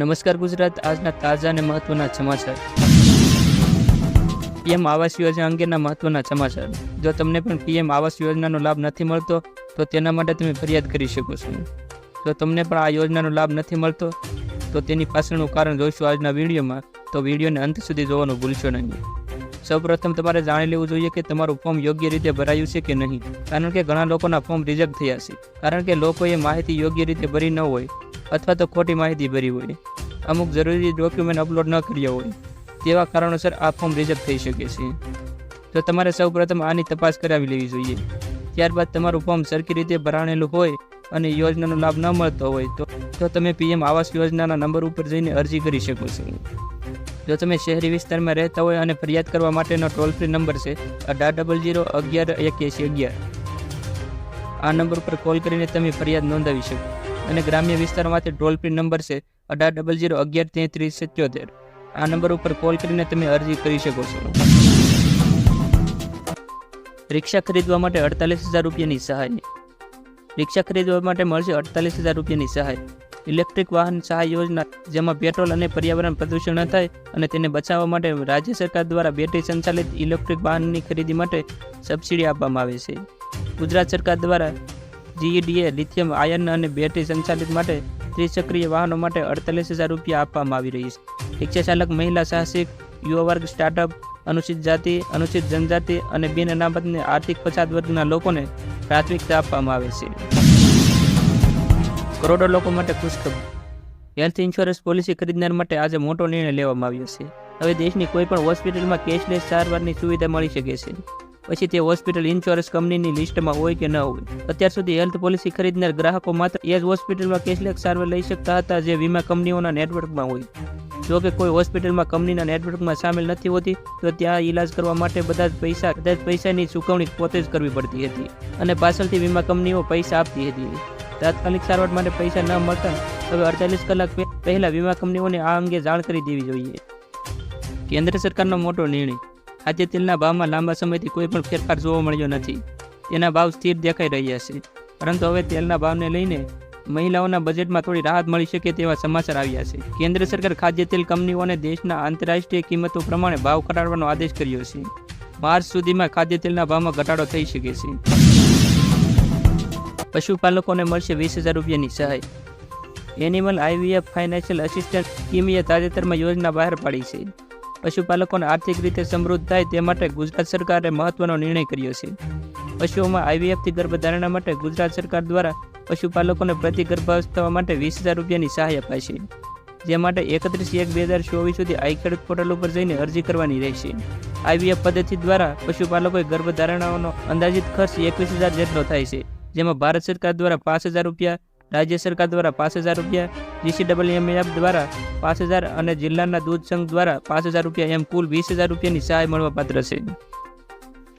નમસ્કાર ગુજરાત. આજના તાજા અને મહત્વના સમાચાર. પીએમ આવાસ યોજના અંગેના મહત્વના સમાચાર. જો તમને પણ પીએમ આવાસ યોજનાનો લાભ નથી મળતો, તો તેના માટે તમે ફરિયાદ કરી શકો છો. જો તમને પણ આ યોજનાનો લાભ નથી મળતો, તો તેની પાછળનું કારણ જોઈશું આજના વિડીયોમાં. તો વિડીયોને અંત સુધી જોવાનું ભૂલશો નહીં. સૌપ્રથમ તમારે જાણી લેવું જોઈએ કે તમારું ફોર્મ યોગ્ય રીતે ભરાયું છે કે નહીં. કારણ કે ઘણા લોકોના ફોર્મ રિજેક્ટ થયા છે. કારણ કે લોકોએ માહિતી યોગ્ય રીતે ભરી ન હોય, અથવા તો ખોટી માહિતી ભરી હોય. અમુક જરૂરી ડોક્યુમેન્ટ અપલોડ ન કર્યા હોય, તેવા કારણોસર આ ફોર્મ રિજેક્ટ થઈ શકે છે. તો તમારે સૌપ્રથમ આની તપાસ કરાવી લેવી જોઈએ. ત્યારબાદ તમારું ફોર્મ સરખી રીતે ભરાણેલું હોય અને યોજનાનો લાભ ન મળતો હોય તો તો તમે પીએમ આવાસ યોજનાના નંબર ઉપર જઈને અરજી કરી શકો છો. જો તમે શહેરી વિસ્તારમાં રહેતા હોય અને ફરિયાદ કરવા માટેનો ટોલ ફ્રી નંબર છે અઢાર ડબલ જીરો અગિયાર એક્યાસી અગિયાર. આ નંબર પર કોલ કરીને તમે ફરિયાદ નોંધાવી શકો. અને ગ્રામ્ય વિસ્તારમાંથી ટોલ ફ્રી નંબર છે અઢાર ડબલ જીરો અગિયાર તેત્રીસ સત્યોતેર. આ નંબર ઉપર કોલ કરીને તમે અરજી કરી શકો છો. રિક્ષા ખરીદવા માટે અડતાલીસ હજાર રૂપિયાની સહાય. રિક્ષા ખરીદવા માટે મળશે અડતાલીસ હજાર રૂપિયાની સહાય. ઇલેક્ટ્રિક વાહન સહાય યોજના, જેમાં પેટ્રોલ અને પર્યાવરણ પ્રદૂષણ ન થાય અને તેને બચાવવા માટે રાજ્ય સરકાર દ્વારા બેટરી સંચાલિત ઇલેક્ટ્રિક વાહનની ખરીદી માટે સબસિડી આપવામાં આવે છે. ગુજરાત સરકાર દ્વારા જીઈડીએ લિથિયમ આયર્ન અને બેટરી સંચાલિત માટે ત્રિચક્રીય વાહનો માટે અડતાલીસ હજાર રૂપિયા આપવામાં આવી રહી છે. રિક્ષા ચાલક મહિલા, સાહસિક, યુવા વર્ગ, સ્ટાર્ટઅપ, અનુસૂચિત જાતિ, અનુસૂચિત જનજાતિ અને બિન અનામતને આર્થિક પછાત વર્ગના લોકોને પ્રાથમિકતા આપવામાં આવે છે. કરોડો લોકો માટે ખુશખબર. હેલ્થ ઇન્સ્યોરન્સ પોલિસી ખરીદનાર માટે આજે મોટો નિર્ણય લેવામાં આવ્યો છે. હવે દેશની કોઈપણ હોસ્પિટલમાં કેશલેસ સારવારની સુવિધા મળી શકે છે. પછી તે હોસ્પિટલ ઇન્સ્યોરન્સ કંપનીની લિસ્ટમાં હોય કે ન હોય. અત્યાર સુધી હેલ્થ પોલિસી ખરીદનાર ગ્રાહકો માત્ર એ જ હોસ્પિટલમાં કેશલેસ સારવાર લઈ શકતા હતા જે વીમા કંપનીઓના નેટવર્કમાં હોય. જો કે કોઈ હોસ્પિટલમાં કંપનીના નેટવર્કમાં સામેલ નથી હોતી, તો ત્યાં ઈલાજ કરવા માટે બધા જ પૈસા, બધા જ પૈસાની ચૂકવણી પોતે જ કરવી પડતી હતી અને પાછળથી વીમા કંપનીઓ પૈસા આપતી હતી. તાત્કાલિક સારવાર માટે પૈસા ન મળતા, હવે અડતાલીસ કલાક પહેલા વીમા કંપનીઓને આ અંગે જાણ કરી દેવી જોઈએ. કેન્દ્ર સરકારનો મોટો નિર્ણય. ખાદ્ય તેલના ભાવમાં લાંબા સમયથી કોઈ પણ ફેરફાર જોવા મળ્યો નથી. તેના ભાવ સ્થિર દેખાઈ રહ્યા છે. પરંતુ હવે તેલના ભાવને લઈને મહિલાઓના બજેટમાં થોડી રાહત મળી શકે તેવા સમાચાર આવ્યા છે. કેન્દ્ર સરકાર ખાદ્ય તેલ કંપનીઓને દેશના આંતરરાષ્ટ્રીય કિંમતો પ્રમાણે ભાવ ઘટાડવાનો આદેશ કર્યો છે. માર્ચ સુધીમાં ખાદ્ય તેલના ભાવમાં ઘટાડો થઈ શકે છે. પશુપાલકોને મળશે વીસ હજાર રૂપિયાની સહાય. એનિમલ આઈવીએફ ફાઇનાન્શિયલ આસિસ્ટન્ટ સ્કીમીએ તાજેતરમાં યોજના બહાર પાડી છે. પશુપાલકોને આર્થિક રીતે સમૃદ્ધ થાય તે માટે ગુજરાત સરકારે મહત્વનો નિર્ણય કર્યો છે. પશુઓમાં આઈવીએફથી ગર્ભધારણા માટે ગુજરાત સરકાર દ્વારા પશુપાલકોને પ્રતિ ગર્ભાવસ્થા માટે વીસ હજાર રૂપિયાની સહાય અપાશે, જે માટે એકત્રીસ એક બે હજાર ચોવીસ સુધી આઈ ખેડૂત પોર્ટલ ઉપર જઈને અરજી કરવાની રહેશે. આઈવીએફ પદ્ધતિ દ્વારા પશુપાલકોએ ગર્ભધારણાઓનો અંદાજિત ખર્ચ એકવીસ હજાર જેટલો થાય છે, જેમાં ભારત સરકાર દ્વારા પાંચ હજાર રૂપિયા રાજ્ય સરકાર દ્વારા પાંચ હજાર રૂપિયા જીસીડબલ્યુએમએફ દ્વારા પાંચ હજાર અને જિલ્લાના દૂધ સંઘ દ્વારા પાંચ હજાર રૂપિયા એમ કુલ વીસ હજાર રૂપિયાની સહાય મળવાપાત્ર છે.